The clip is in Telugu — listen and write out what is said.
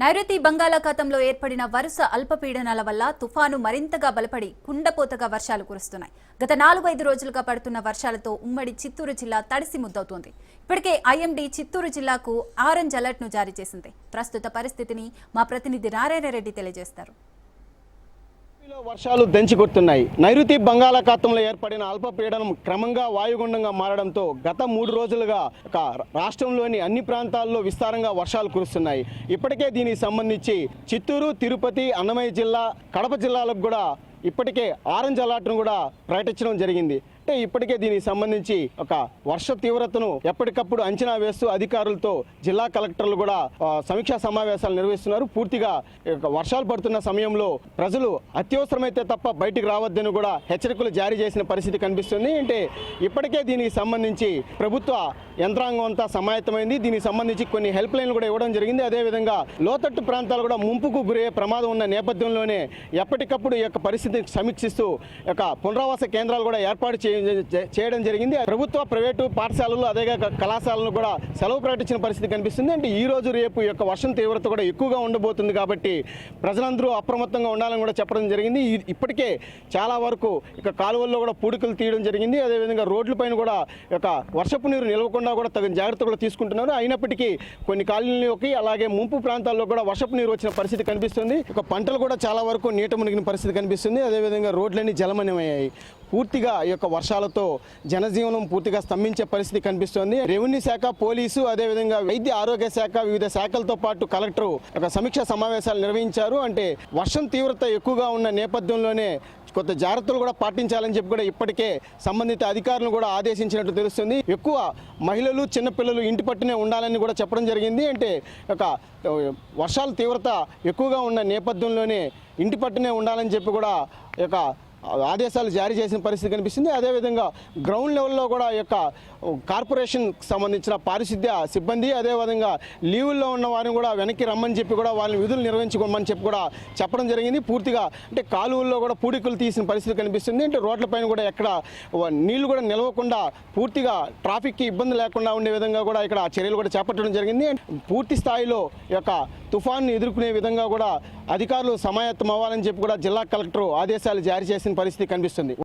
నైరుతి బంగాళాఖాతంలో ఏర్పడిన వరుస అల్పపీడనాల వల్ల తుఫాను మరింతగా బలపడి కుండపోతగా వర్షాలు కురుస్తున్నాయి. గత నాలుగైదు రోజులుగా పడుతున్న వర్షాలతో ఉమ్మడి చిత్తూరు జిల్లా తడిసి ముద్దవుతోంది. ఇప్పటికే ఐఎండీ చిత్తూరు జిల్లాకు ఆరెంజ్ అలర్ట్ను జారీ చేసింది. ప్రస్తుత పరిస్థితిని మా ప్రతినిధి నారాయణ రెడ్డి తెలియజేస్తారు. ఏపీలో వర్షాలు దంచి కొడుతున్నాయి. నైరుతి బంగాళాఖాతంలో ఏర్పడిన అల్పపీడనం క్రమంగా వాయుగుండంగా మారడంతో గత మూడు రోజులుగా ఒక రాష్ట్రంలోని అన్ని ప్రాంతాల్లో విస్తారంగా వర్షాలు కురుస్తున్నాయి. ఇప్పటికే దీనికి సంబంధించి చిత్తూరు తిరుపతి అన్నమయ్య జిల్లా కడప జిల్లాలకు కూడా ఇప్పటికే ఆరెంజ్ అలర్ట్ను కూడా ప్రకటించడం జరిగింది. అంటే ఇప్పటికే దీనికి సంబంధించి ఒక వర్ష తీవ్రతను ఎప్పటికప్పుడు అంచనా వేస్తూ అధికారులతో జిల్లా కలెక్టర్లు కూడా సమీక్షా సమావేశాలు నిర్వహిస్తున్నారు. పూర్తిగా వర్షాలు పడుతున్న సమయంలో ప్రజలు అత్యవసరమైతే తప్ప బయటికి రావద్దని కూడా హెచ్చరికలు జారీ చేసిన పరిస్థితి కనిపిస్తుంది. అంటే ఇప్పటికే దీనికి సంబంధించి ప్రభుత్వ యంత్రాంగం అంతా సమాయత్తమైంది. దీనికి సంబంధించి కొన్ని హెల్ప్ లైన్లు కూడా ఇవ్వడం జరిగింది. అదేవిధంగా లోతట్టు ప్రాంతాలు కూడా ముంపుకు గురయ్యే ప్రమాదం ఉన్న నేపథ్యంలోనే ఎప్పటికప్పుడు ఈ యొక్క పరిస్థితిని సమీక్షిస్తూ యొక్క పునరావాస కేంద్రాలు కూడా ఏర్పాటు చేయ- చేయడం జరిగింది. ప్రభుత్వ ప్రైవేటు పాఠశాలలు అదే కళాశాలను కూడా సెలవు ప్రకటించిన పరిస్థితి కనిపిస్తుంది. అంటే ఈ రోజు రేపు యొక్క వర్షం తీవ్రత కూడా ఎక్కువగా ఉండబోతుంది కాబట్టి ప్రజలందరూ అప్రమత్తంగా ఉండాలని కూడా చెప్పడం జరిగింది. ఇప్పటికే చాలా వరకు ఇక కాలువల్లో కూడా పూడికలు తీయడం జరిగింది. అదేవిధంగా రోడ్లపైన కూడా ఒక యొక్క వర్షపు నీరు నిలవకుండా కూడా తగిన జాగ్రత్త కూడా తీసుకుంటున్నారు. అయినప్పటికీ కొన్ని కాలనీలోకి అలాగే ముంపు ప్రాంతాల్లో కూడా వర్షపు నీరు వచ్చిన పరిస్థితి కనిపిస్తుంది. ఇక పంటలు కూడా చాలా వరకు నీట మునిగిన పరిస్థితి కనిపిస్తుంది. అదేవిధంగా రోడ్లన్నీ జలమయమయ్యాయి. పూర్తిగా ఈ యొక్క వర్షాలతో జనజీవనం పూర్తిగా స్తంభించే పరిస్థితి కనిపిస్తోంది. రెవెన్యూ శాఖ పోలీసు అదేవిధంగా వైద్య ఆరోగ్య శాఖ వివిధ శాఖలతో పాటు కలెక్టర్ ఒక సమీక్ష సమావేశాలు నిర్వహించారు. అంటే వర్షం తీవ్రత ఎక్కువగా ఉన్న నేపథ్యంలోనే కొంత జాగ్రత్తలు కూడా పాటించాలని చెప్పి కూడా ఇప్పటికే సంబంధిత అధికారులను కూడా ఆదేశించినట్టు తెలుస్తుంది. ఎక్కువ మహిళలు చిన్నపిల్లలు ఇంటి పట్టునే ఉండాలని కూడా చెప్పడం జరిగింది. అంటే ఒక వర్షాల తీవ్రత ఎక్కువగా ఉన్న నేపథ్యంలోనే ఇంటి పట్టునే ఉండాలని చెప్పి కూడా ఈ యొక్క ఆదేశాలు జారీ చేసిన పరిస్థితి కనిపిస్తుంది. అదేవిధంగా గ్రౌండ్ లెవెల్లో కూడా యొక్క కార్పొరేషన్ సంబంధించిన పారిశుద్ధ్య సిబ్బంది అదేవిధంగా లీవుల్లో ఉన్న వారిని కూడా వెనక్కి రమ్మని చెప్పి కూడా వాళ్ళని విధులు నిర్వహించుకోమని చెప్పి కూడా చెప్పడం జరిగింది. పూర్తిగా అంటే కాలువల్లో కూడా పూడికలు తీసిన పరిస్థితి కనిపిస్తుంది. అంటే రోడ్లపైన కూడా ఎక్కడ నీళ్ళు కూడా నిలవకుండా పూర్తిగా ట్రాఫిక్కి ఇబ్బంది లేకుండా ఉండే విధంగా కూడా ఇక్కడ చర్యలు కూడా చేపట్టడం జరిగింది. పూర్తి స్థాయిలో యొక్క తుఫాన్ను ఎదుర్కొనే విధంగా కూడా అధికారులు సమాయత్తం అవ్వాలని చెప్పి కూడా జిల్లా కలెక్టర్ ఆదేశాలు జారీ చేసిన పరిస్థితి కనిపిస్తుంది.